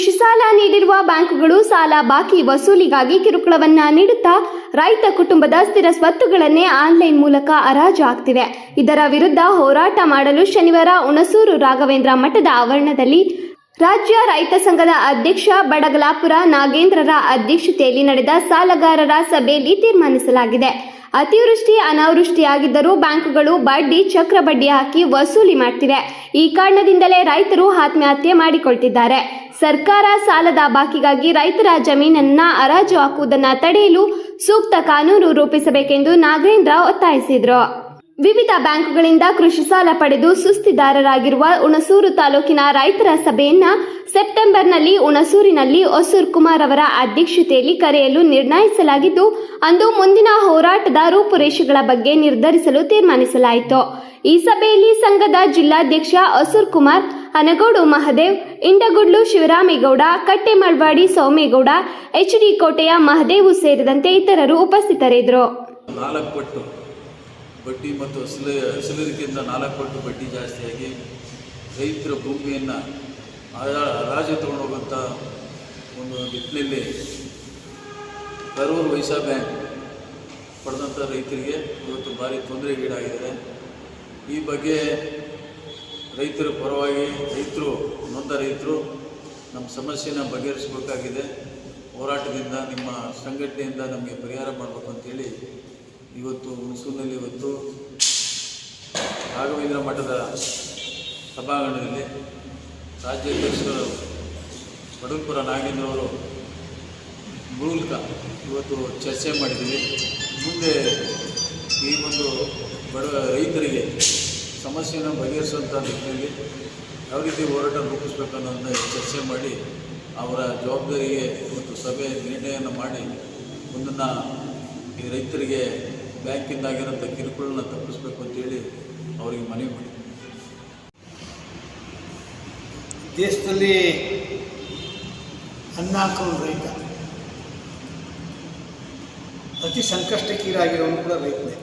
ಕೃಷಿ ಸಾಲ ನೀಡಿರುವ ಬ್ಯಾಂಕುಗಳು ಸಾಲ ಬಾಕಿ ವಸೂಲಿಗಾಗಿ ಕಿರುಕುಳವನ್ನ ನೀಡುತ್ತಾ ರೈತ ಕುಟುಂಬದ ಸ್ಥಿರ ಸ್ವತ್ತುಗಳನ್ನೇ ಆನ್ಲೈನ್ ಮೂಲಕ ಹರಾಜು ಆಗ್ತಿವೆ. ಇದರ ವಿರುದ್ಧ ಹೋರಾಟ ಮಾಡಲು ಶನಿವಾರ ಹುಣಸೂರು ರಾಘವೇಂದ್ರ ಮಠದ ಆವರಣದಲ್ಲಿ ರಾಜ್ಯ ರೈತ ಸಂಘದ ಅಧ್ಯಕ್ಷ ಬಡಗಲಾಪುರ ನಾಗೇಂದ್ರರ ಅಧ್ಯಕ್ಷತೆಯಲ್ಲಿ ನಡೆದ ಸಾಲಗಾರರ ಸಭೆಯಲ್ಲಿ ತೀರ್ಮಾನಿಸಲಾಗಿದೆ. ಅತಿವೃಷ್ಟಿ, ಅನಾವೃಷ್ಟಿಯಾಗಿದ್ದರೂ ಬ್ಯಾಂಕುಗಳು ಬಡ್ಡಿ, ಚಕ್ರ ಬಡ್ಡಿ ಹಾಕಿ ವಸೂಲಿ ಮಾಡ್ತಿವೆ. ಈ ಕಾರಣದಿಂದಲೇ ರೈತರು ಆತ್ಮಹತ್ಯೆ ಮಾಡಿಕೊಳ್ತಿದ್ದಾರೆ. ಸರ್ಕಾರ ಸಾಲದ ಬಾಕಿಗಾಗಿ ರೈತರ ಜಮೀನನ್ನ ಹರಾಜು ಹಾಕುವುದನ್ನು ತಡೆಯಲು ಸೂಕ್ತ ಕಾನೂನು ರೂಪಿಸಬೇಕೆಂದು ನಾಗೇಂದ್ರ ಒತ್ತಾಯಿಸಿದರು. ವಿವಿಧ ಬ್ಯಾಂಕುಗಳಿಂದ ಕೃಷಿ ಸಾಲ ಪಡೆದು ಸುಸ್ತಿದಾರರಾಗಿರುವ ಹುಣಸೂರು ತಾಲೂಕಿನ ರೈತರ ಸಭೆಯನ್ನ ಸೆಪ್ಟೆಂಬರ್ನಲ್ಲಿ ಹುಣಸೂರಿನಲ್ಲಿ ಹೊಸೂರ್ ಕುಮಾರ್ ಅವರ ಅಧ್ಯಕ್ಷತೆಯಲ್ಲಿ ಕರೆಯಲು ನಿರ್ಣಯಿಸಲಾಗಿದ್ದು, ಅಂದು ಮುಂದಿನ ಹೋರಾಟದ ರೂಪುರೇಷೆಗಳ ಬಗ್ಗೆ ನಿರ್ಧರಿಸಲು ತೀರ್ಮಾನಿಸಲಾಯಿತು. ಈ ಸಭೆಯಲ್ಲಿ ಸಂಘದ ಜಿಲ್ಲಾಧ್ಯಕ್ಷ ಹೊಸೂರ್ ಕುಮಾರ್ ಅನಗೋಡು ಮಹದೇವ್, ಇಂಡಗುಡ್ಲು ಶಿವರಾಮೇಗೌಡ, ಕಟ್ಟೆಮಳ್ವಾಡಿ ಸೌಮೇಗೌಡ ಎಚ್ ಡಿ ಕೋಟೆಯ ಮಹದೇವು ಸೇರಿದಂತೆ ಇತರರು ಉಪಸ್ಥಿತರಿದ್ದರು. ನಾಲ್ಕು ಪಟ್ಟು ಬಡ್ಡಿ ಮತ್ತು ನಾಲ್ಕು ಪಟ್ಟು ಬಡ್ಡಿ ಜಾಸ್ತಿಯಾಗಿ ರೈತರ ಭೂಮಿಯನ್ನು ಹರಾಜು ತಗೊಂಡೋಗುವಂಥ ಒಂದು ನಿಟ್ಟಿನಲ್ಲಿ ಕರೂರು ವೈಸಾ ಬ್ಯಾಂಕ್ ಪಡೆದಂಥ ರೈತರಿಗೆ ಇವತ್ತು ಭಾರಿ ತೊಂದರೆಗೀಡಾಗಿದ್ದಾರೆ ಈ ಬಗ್ಗೆ ರೈತರ ಪರವಾಗಿ ರೈತರು, ನೊಂದ ರೈತರು ನಮ್ಮ ಸಮಸ್ಯೆನ ಬಗೆಹರಿಸಬೇಕಾಗಿದೆ. ಹೋರಾಟದಿಂದ, ನಿಮ್ಮ ಸಂಘಟನೆಯಿಂದ ನಮಗೆ ಪರಿಹಾರ ಮಾಡಬೇಕು ಅಂತೇಳಿ ಇವತ್ತು ಹುಣಸೂರಿನಲ್ಲಿ ಇವತ್ತು ರಾಘವೇಂದ್ರ ಮಠದ ಸಭಾಂಗಣದಲ್ಲಿ ರಾಜ್ಯಾಧ್ಯಕ್ಷರು ಬಡಲ್ಪುರ ನಾಗೇಂದ್ರವರು ಮೂಲಕ ಇವತ್ತು ಚರ್ಚೆ ಮಾಡಿದ್ದೀವಿ. ಮುಂದೆ ಈ ಒಂದು ಬಡ ರೈತರಿಗೆ ಸಮಸ್ಯೆಯನ್ನು ಬಗೆಹರಿಸುವಂಥ ನಿಟ್ಟಿನಲ್ಲಿ ಯಾವ ರೀತಿ ಹೋರಾಟ ರೂಪಿಸ್ಬೇಕು ಅನ್ನೋದನ್ನ ಚರ್ಚೆ ಮಾಡಿ ಅವರ ಜವಾಬ್ದಾರಿಗೆ ಇವತ್ತು ಸಭೆ ನಿರ್ಣಯವನ್ನು ಮಾಡಿ ಮುಂದನ್ನು ಈ ರೈತರಿಗೆ ಬ್ಯಾಂಕಿಂದಾಗಿರೋಂಥ ಕಿರುಕುಳನ್ನ ತಪ್ಪಿಸ್ಬೇಕು ಅಂತೇಳಿ ಅವರಿಗೆ ಮನವಿ ಮಾಡಿ ದೇಶದಲ್ಲಿ ಅನ್ನ ರೈತ. ಅತಿ ಸಂಕಷ್ಟಕ್ಕೀಡಾಗಿರೋನು ಕೂಡ ರೈತನೇ.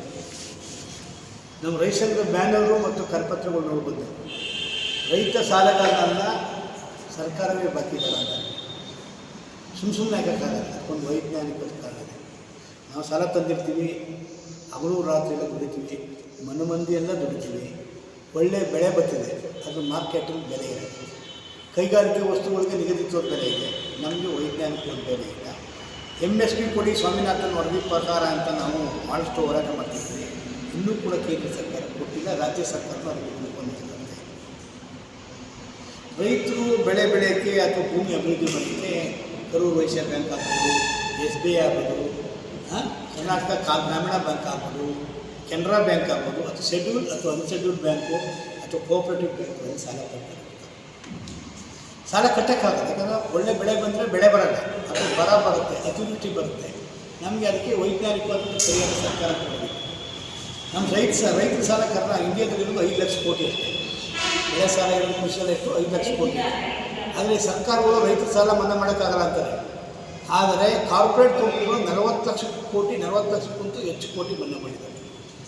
ನಮ್ಮ ರೈತ ಬ್ಯಾನರು ಮತ್ತು ಕರಪತ್ರಗಳು ನೋಡ್ಬೋದು. ರೈತ ಸಾಲಗಾರನಲ್ಲ ಸರ್ಕಾರವೇ ಬಾಕಿದಾರ ಅಂತ. ಸುಮ್ಮ ಸುಮ್ಮನೆ ಹಾಕೋಕ್ಕಾಗಲ್ಲ ಒಂದು ವೈಜ್ಞಾನಿಕ ಕಾರಣ ಇದೆ ನಾವು ಸಾಲ ತಂದಿರ್ತೀವಿ, ಹಗಲು ರಾತ್ರಿ ಎಲ್ಲ ದುಡಿತೀವಿ ಮನ ಮಂದಿ ಎಲ್ಲ ದುಡಿತೀವಿ, ಒಳ್ಳೆ ಬೆಳೆ ಬರ್ತಿದೆ, ಅದು ಮಾರ್ಕೆಟಲ್ಲಿ ಬೆಲೆ ಇದೆ ಕೈಗಾರಿಕೆ ವಸ್ತುಗಳಿಗೆ ನಿಗದಿತ ಬೆಲೆ ಇದೆ. ನಮಗೆ ವೈಜ್ಞಾನಿಕ ಬೆಲೆ ಇಲ್ಲ. ಎಂ ಎಸ್ ಪಿ ಕೊಡಿ ಸ್ವಾಮಿನಾಥನ್ ವರದಿ ಪ್ರಕಾರ ಅಂತ ನಾವು ಭಾಳಷ್ಟು ಹೋರಾಟ ಮಾಡ್ತಿದ್ವಿ. ಇನ್ನೂ ಕೂಡ ಕೇಂದ್ರ ಸರ್ಕಾರ ಕೊಟ್ಟಿಲ್ಲ, ರಾಜ್ಯ ಸರ್ಕಾರನೂ ಅದಕ್ಕೆ ಕೊಡಬೇಕು ರೈತರು ಬೆಳೆ ಬೆಳೆಯೋಕ್ಕೆ ಅಥವಾ ಭೂಮಿ ಅಭಿವೃದ್ಧಿ ಮಾಡೋಕ್ಕೆ ಕರೂರು ವೈಶ್ಯ ಬ್ಯಾಂಕ್ ಆಗ್ಬೋದು, ಎಸ್ ಬಿ ಐ ಆಗ್ಬೋದು ಕರ್ನಾಟಕ ಕಾ, ಗ್ರಾಮೀಣ ಬ್ಯಾಂಕ್ ಆಗ್ಬೋದು, ಕೆನರಾ ಬ್ಯಾಂಕ್ ಆಗ್ಬೋದು, ಅಥವಾ ಶೆಡ್ಯೂಲ್, ಅಥವಾ ಅನ್ಶೆಡ್ಯೂಲ್ಡ್ ಬ್ಯಾಂಕು, ಅಥವಾ ಕೋಆಪರೇಟಿವ್ ಬ್ಯಾಂಕ್ಗಳಲ್ಲಿ ಸಾಲ ಕೊಡ್ತಾರೆ ಸಾಲ ಕಟ್ಟೋಕ್ಕಾಗುತ್ತೆ ಯಾಕಂದರೆ ಒಳ್ಳೆ ಬೆಳೆ ಬಂದರೆ ಬೆಳೆ ಬರಲ್ಲ. ಅದು ಬರ ಬರುತ್ತೆ ಅತಿವೃಷ್ಟಿ ಬರುತ್ತೆ. ನಮಗೆ ಅದಕ್ಕೆ ವೈಜ್ಞಾನಿಕವಾದ ಸರಿಯಾದ ಸರ್ಕಾರ ಕೊಡಬೇಕು. ನಮ್ಮ ರೈತ ಸ ರೈತರ ಸಾಲ ಕಾರಣ ಇಂಡಿಯಾದಲ್ಲಿರೋದು ಐದು ಲಕ್ಷ ಕೋಟಿ ಅಷ್ಟೇ. ಬೆಳೆ ಸಾಲ ಇರೋದು ಕೃಷಿ ಸಾಲ ಎಷ್ಟು ಐದು ಲಕ್ಷ ಕೋಟಿ. ಆದರೆ ಸರ್ಕಾರಗಳು ರೈತರ ಸಾಲ ಮನ್ನಾ ಮಾಡೋಕ್ಕಾಗಲ್ಲ ಅಂತಾರೆ. ಆದರೆ ಕಾರ್ಪೊರೇಟ್ ಕಂಪ್ನಿಗಳು ನಲವತ್ತು ಲಕ್ಷ ಕೋಟಿ, ನಲವತ್ತು ಲಕ್ಷಕ್ಕಿಂತ ಹೆಚ್ಚು ಕೋಟಿ ಮನ್ನಾ ಮಾಡಿದ್ದಾರೆ.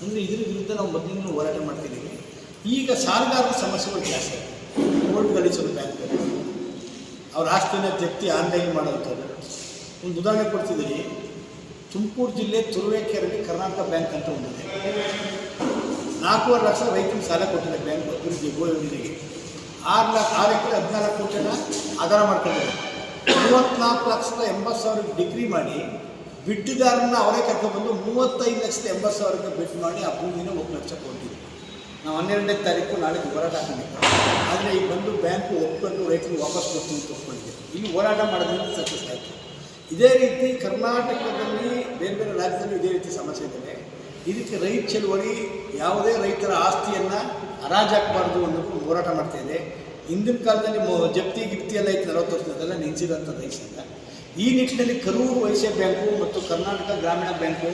ಅಂದರೆ ಇದ್ರ ವಿರುದ್ಧ ನಾವು ಮೊದಲಿಂದ ಹೋರಾಟ ಮಾಡ್ತಿದ್ದೀವಿ. ಈಗ ಸಾಲಗಾರರ ಸಮಸ್ಯೆಗಳು ಜಾಸ್ತಿ ಗಳಿಸೋದು ಬ್ಯಾಂಕ್ಗಳು ಅವ್ರ ಆಸ್ತಿನ ಜಪ್ತಿ ಆನ್ಲೈನ್ ಮಾಡೋಂಥದ್ದು. ಒಂದು ಉದಾಹರಣೆ ಕೊಡ್ತಿದ್ದೀನಿ. ತುಮಕೂರು ಜಿಲ್ಲೆ ತುರುವೇಕೆರೆಗೆ ಕರ್ನಾಟಕ ಬ್ಯಾಂಕ್ ಅಂತ ಒಂದಿದೆ ನಾಲ್ಕೂವರೆ ಲಕ್ಷ ರೈತರಿಗೆ ಸಾಲ ಕೊಟ್ಟಿದೆ ಬ್ಯಾಂಕ್ ಅಭಿವೃದ್ಧಿ ಯೋಜನೆಗೆ. ಆರು ಲಕ್ಷ, ಆರು ಎಕರೆ ಹದಿನಾಲ್ಕು ಕೋಟಿನ ಆಧಾರ ಮಾಡ್ಕೊಂಡಿದ್ದಾರೆ. ಮೂವತ್ತ್ನಾಲ್ಕು ಲಕ್ಷದ ಎಂಬತ್ತು ಸಾವಿರಕ್ಕೆ ಡಿಗ್ರಿ ಮಾಡಿ ಬಿಟ್ಟಿದಾರನ್ನ ಅವರೇ ಕರ್ಕೊಂಡ್ಬಂದು ಮೂವತ್ತೈದು ಲಕ್ಷದ ಎಂಬತ್ತು ಸಾವಿರಕ್ಕೆ ಬಿಟ್ಟು ಮಾಡಿ ಆ ಭೂಮಿನ ಒಂದು ಲಕ್ಷ ಕೊಟ್ಟಿದ್ವಿ ನಾವು ಹನ್ನೆರಡನೇ ತಾರೀಕು ನಾಳೆ ಹೋರಾಟ ಹಾಕೊಂಡಿದ್ದೆ ಆದರೆ ಈಗ ಬಂದು ಬ್ಯಾಂಕು ಒಪ್ಕೊಂಡು ರೈತರಿಗೆ ವಾಪಸ್ ಕೊಡ್ತೀನಿ ಒಪ್ಕೊಂಡಿದ್ದೆ. ಇಲ್ಲಿ ಹೋರಾಟ ಮಾಡೋದ್ರಿಂದ ಸಕ್ಸಸ್ ಆಯಿತು. ಇದೇ ರೀತಿ ಕರ್ನಾಟಕದಲ್ಲಿ ಬೇರೆ ಬೇರೆ ರಾಜ್ಯದಲ್ಲಿ ಇದೇ ರೀತಿ ಸಮಸ್ಯೆ ಇದೆ. ಇದಕ್ಕೆ ರೈತ ಚಳುವಳಿ ಯಾವುದೇ ರೈತರ ಆಸ್ತಿಯನ್ನು ಹರಾಜಾಕಬಾರ್ದು ಅನ್ನೋದು ಹೋರಾಟ ಮಾಡ್ತಾ ಇದೆ ಹಿಂದಿನ ಕಾಲದಲ್ಲಿ ಜಪ್ತಿ ಗಿಪ್ತಿ ಎಲ್ಲ ಇತ್ತು ನಲವತ್ತು ವರ್ಷದಲ್ಲ ನಿಲ್ಲಿಸಿದಂಥ ರೈತ ಈ ನಿಟ್ಟಿನಲ್ಲಿ ಕರೂರು ವೈಶ್ಯ ಬ್ಯಾಂಕು ಮತ್ತು ಕರ್ನಾಟಕ ಗ್ರಾಮೀಣ ಬ್ಯಾಂಕು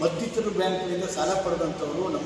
ಮತ್ತಿತರ ಬ್ಯಾಂಕಿನಿಂದ ಸಾಲ ಪಡೆದಂಥವರು ನಮ್ಮ